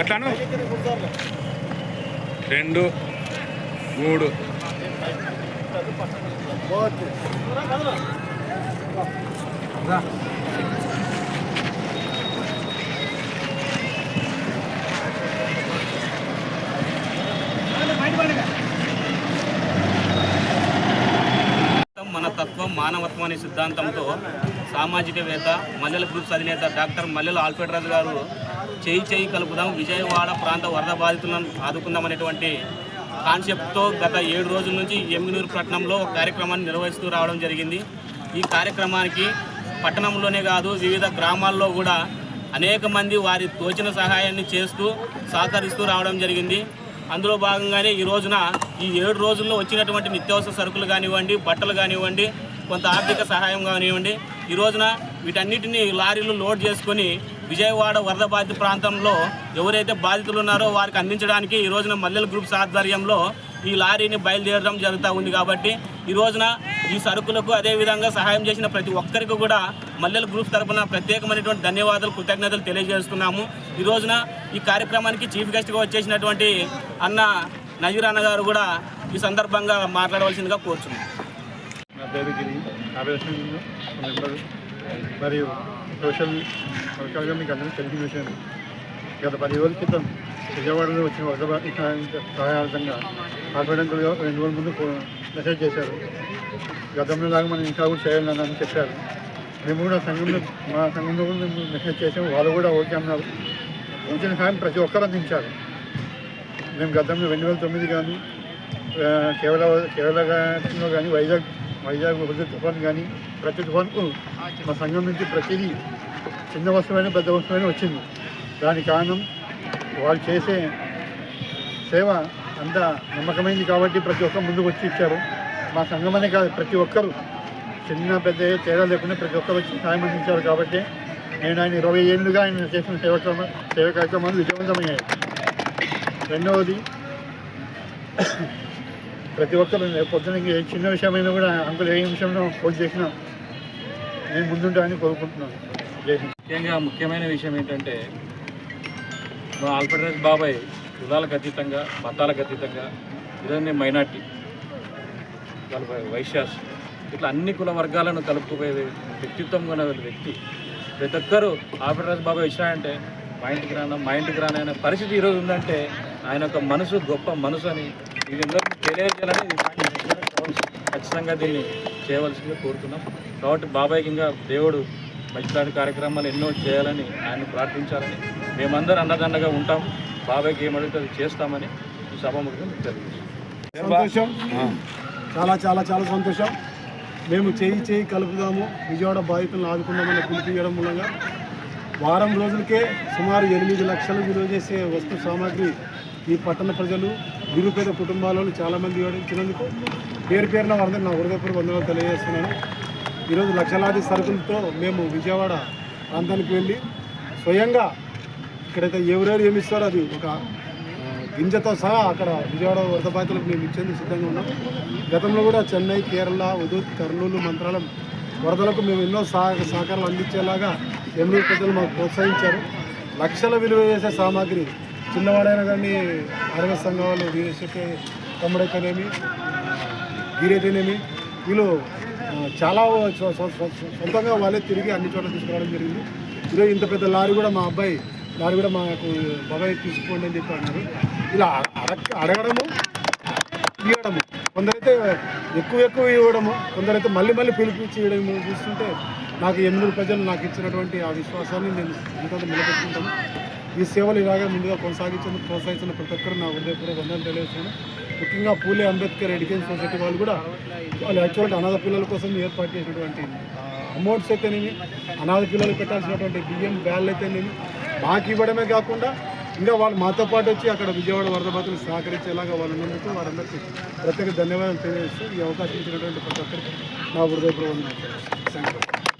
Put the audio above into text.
అట్లాను? రెండు మూడు. మానవత్వం మానవత్వం అనే సిద్ధాంతంతో సామాజికవేత్త మల్లెల గ్రూప్స్ అధినేత డాక్టర్ మల్లెల ఆల్ఫ్రెడ్ గారు చేయి చేయి కలుపుదాం విజయవాడ ప్రాంత వరద బాధితులను ఆదుకుందాం అనేటువంటి కాన్సెప్ట్తో గత ఏడు రోజుల నుంచి ఎమ్మినూరు పట్టణంలో ఒక కార్యక్రమాన్ని నిర్వహిస్తూ రావడం జరిగింది. ఈ కార్యక్రమానికి పట్టణంలోనే కాదు వివిధ గ్రామాల్లో కూడా అనేక మంది వారి తోచిన సహాయాన్ని చేస్తూ సహకరిస్తూ రావడం జరిగింది. అందులో భాగంగానే ఈ రోజున ఈ ఏడు రోజుల్లో వచ్చినటువంటి నిత్యావసర సరుకులు కానివ్వండి బట్టలు కానివ్వండి కొంత ఆర్థిక సహాయం కానివ్వండి ఈ రోజున వీటన్నిటిని లారీలు లోడ్ చేసుకొని విజయవాడ వరద బాధిత ప్రాంతంలో ఎవరైతే బాధితులు ఉన్నారో వారికి అందించడానికి ఈ రోజున మల్లెల గ్రూప్స్ ఆధ్వర్యంలో ఈ లారీని బయలుదేరడం జరుగుతూ ఉంది కాబట్టి ఈ రోజున ఈ సరుకులకు అదేవిధంగా సహాయం చేసిన ప్రతి ఒక్కరికి కూడా మల్లెల గ్రూప్ తరపున ప్రత్యేకమైనటువంటి ధన్యవాదాలు కృతజ్ఞతలు తెలియజేస్తున్నాము. ఈ రోజున ఈ కార్యక్రమానికి చీఫ్ గెస్ట్గా వచ్చేసినటువంటి అన్న నజీర్ అన్న గారు కూడా ఈ సందర్భంగా మాట్లాడవలసిందిగా కోరుచున్నాం. నా పేరు గిరి. మరియు సోషల్ మీకు అందరికీ తెలిసిన విషయం గత పది రోజుల క్రితం విజయవాడలో వచ్చిన వరద సహాయార్థంగా ఆధ్వర్యంలో రెండు రోజుల ముందు మెసేజ్ చేశారు. గతంలో లాగా మనం ఇంకా కూడా చేయాలని అని చెప్పారు. మేము కూడా సంఘంలో మా సంఘంలో కూడా మేము మెసేజ్ చేసాము వాళ్ళు కూడా ఓకే అన్నారు. వచ్చిన సాయం ప్రతి ఒక్కరు అందించారు. మేము గతంలో రెండు వేల తొమ్మిది కానీ కేవల కేవలంలో కానీ వైజాగ్ వైజాగ్ హుదూ తుఫాన్ కానీ ప్రతి తుఫాన్కు మా సంఘం నుంచి ప్రతిదీ చిన్న వస్తువైనా పెద్ద వస్తువైనా వచ్చింది. దానికి కారణం వాళ్ళు చేసే సేవ అంత నమ్మకమైంది కాబట్టి ప్రతి ఒక్కరు ముందుకు వచ్చి ఇచ్చారు. మా సంఘమనే కాదు ప్రతి ఒక్కరు చిన్న పెద్ద తేడా లేకుండా ప్రతి ఒక్కరు వచ్చి సాయం అందించారు కాబట్టి నేను ఆయన ఇరవై ఏళ్ళుగా ఆయన చేసిన సేవ సేవ కార్యక్రమాలు విజయవంతమయ్యాయి. రెండవది ప్రతి ఒక్కరు పొద్దున ఏ చిన్న విషయమైనా కూడా అంకులు ఏ విషయంలో ఫోన్ చేసినా నేను ముందుంటానని కోరుకుంటున్నాను. ముఖ్యంగా ముఖ్యమైన విషయం ఏంటంటే మా ఆల్ఫ్రెడ్ బాబాయ్ కులాలకు అతీతంగా మతాలకు అతీతంగా ఇదన్నీ మైనార్టీ. వాళ్ళ వైశ్యాస్. ఇట్లా అన్ని కుల వర్గాలను కలుపుకుపోయే వ్యక్తిత్వం ఉన్న వ్యక్తి. ప్రతి ఒక్కరూ ఆల్ఫ్రెడ్ బాబాయ్ వచ్చినాయంటే మా ఇంటికి రానా మా ఇంటికి రానా అనే పరిస్థితి ఈరోజు ఉందంటే ఆయన ఒక మనసు గొప్ప మనసు అని ఇది తెలియజేయాలని ఖచ్చితంగా దీన్ని చేయవలసిందిగా కోరుతున్నాం. కాబట్టి బాబాయ్కి ఇంకా దేవుడు మంచిలాంటి కార్యక్రమాలు ఎన్నో చేయాలని ఆయన ప్రార్థించాలని మేమందరం అన్నదండగా ఉంటాం. బాబాయ్కి ఏమడిగితే అది చేస్తామని ఈ సభాముఖంగా సంతోషం. చాలా చాలా చాలా సంతోషం. మేము చేయి చేయి కలుపుదాము. విజయవాడ బాధితులను ఆదుకుందామని పిలిపియడం మూలంగా వారం రోజులకే సుమారు ఎనిమిది లక్షలు విలువ చేసే వస్తు సామాగ్రి ఈ పట్టణ ప్రజలు నిరుపేద కుటుంబాలలో చాలామంది ఇచ్చినందుకు పేరు పేరున వారందరూ నా హృదయపూర్వక వందనాలు తెలియజేస్తున్నాను. ఈరోజు లక్షలాది సరుకులతో మేము విజయవాడ ప్రాంతానికి వెళ్ళి స్వయంగా ఇక్కడైతే ఎవరెవరు ఏమి ఇస్తారో అది ఒక గింజతో సహా అక్కడ విజయవాడ వరద బాధితులకు మేము ఇచ్చేందుకు సిద్ధంగా ఉన్నాం. గతంలో కూడా చెన్నై కేరళ ఉదూత్ కర్నూలు మంత్రాలయం వరదలకు మేము ఎన్నో సహాయ సహకారాలు అందించేలాగా ఎమ్మెల్యే ప్రజలు మాకు ప్రోత్సహించారు. లక్షల విలువ చేసే సామాగ్రి చిన్నవాడైనా కానీ అరవై సంఘం వాళ్ళు తమ్ముడైతేనేమి వీరైతేనేమి వీళ్ళు చాలా సొంతంగా వాళ్ళే తిరిగి అన్ని చోట్ల తీసుకురావడం జరిగింది. ఈరోజు ఇంత పెద్ద లారీ కూడా మా అబ్బాయి లారీ కూడా మాకు బాబాయ్ తీసుకోండి అని చెప్పి అన్నారు. ఇలా అడగ అడగడము ఇవ్వడము. కొందరైతే ఎక్కువ ఎక్కువ ఇవ్వడము కొందరైతే మళ్ళీ మళ్ళీ పిలిపించి ఇవ్వడము చూస్తుంటే నాకు ఎనిమిది ప్రజలు నాకు ఇచ్చినటువంటి ఆ విశ్వాసాన్ని నేను ఇంత నిలబెట్టుకుంటాను. ఈ సేవలు ఇలాగే ముందుగా కొనసాగించేందుకు ప్రోత్సహించిన ప్రతి ఒక్కరు నా హృదయపూర్వక వందలు తెలియజేస్తున్నాను. ముఖ్యంగా పూలే అంబేద్కర్ ఎడ్యుకేషన్ సొసైటీ వాళ్ళు కూడా వాళ్ళు యాక్చువల్గా అనాథ పిల్లల కోసం ఏర్పాటు చేసినటువంటి అమౌంట్స్ అయితేనేమి అనాథ పిల్లలకు పెట్టాల్సినటువంటి బియ్యం బ్యాళ్ళు అయితేనేమి మాకు ఇవ్వడమే కాకుండా ఇంకా వాళ్ళు మాతో పాటు వచ్చి అక్కడ విజయవాడ వరద బాధలు సహకరించేలాగా వాళ్ళు ఉన్నందుకు వారందరికీ ప్రత్యేక ధన్యవాదాలు తెలియజేస్తూ ఈ అవకాశం ఇచ్చినటువంటి ప్రతి ఒక్కరికి నా హృదయపూర్వకంగా థ్యాంక్ యూ